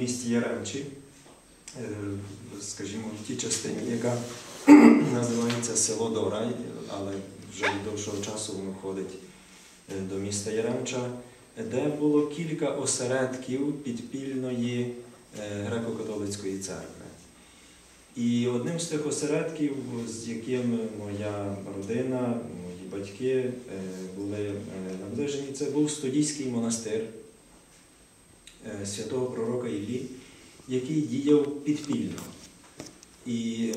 місті Яремчі, е, скажімо, в тій частині, яка називається село Дорай, але вже від довшого часу воно входить е, до міста Яремча, де було кілька осередків підпільної е, греко-католицької церкви. І одним з тих осередків, з яким моя родина, мої батьки були наближені, це був студійський монастир святого пророка Іллі, який діяв підпільно. І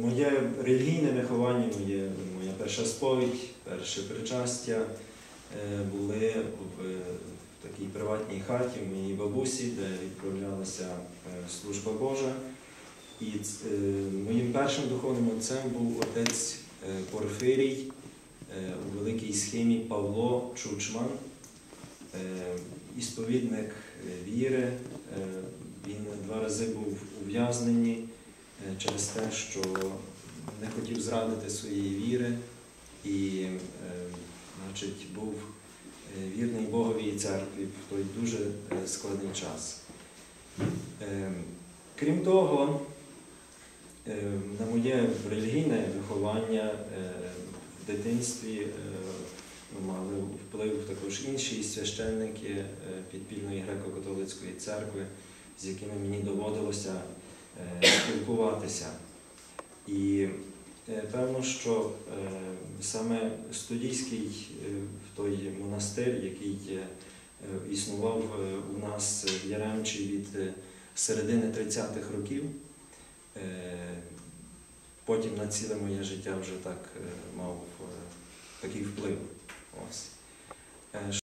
моє релігійне виховання, моє, моя перша сповідь, перше причастя е, були в, в такій приватній хаті в моїй бабусі, де відправлялася е, служба Божа. І е, моїм першим духовним отцем був отець е, Порфирій е, у великій схемі Павло Чучман, е, ісповідник е, віри. Е, Він два рази був ув'язнений е, через те, що не хотів зрадити своєї віри і е, значить, був е, вірний Богові і церкві в той дуже е, складний час. Е, Крім того, Е, на моє релігійне виховання е, в дитинстві е, також інші священники е, підпільної греко-католицької церкви, з якими мені доводилося е, спілкуватися. І е, певно, що саме студійський той монастир, який існував у нас в Яремчі від середини 30-х років, Потім на ціле моє життя вже так мав такий вплив. and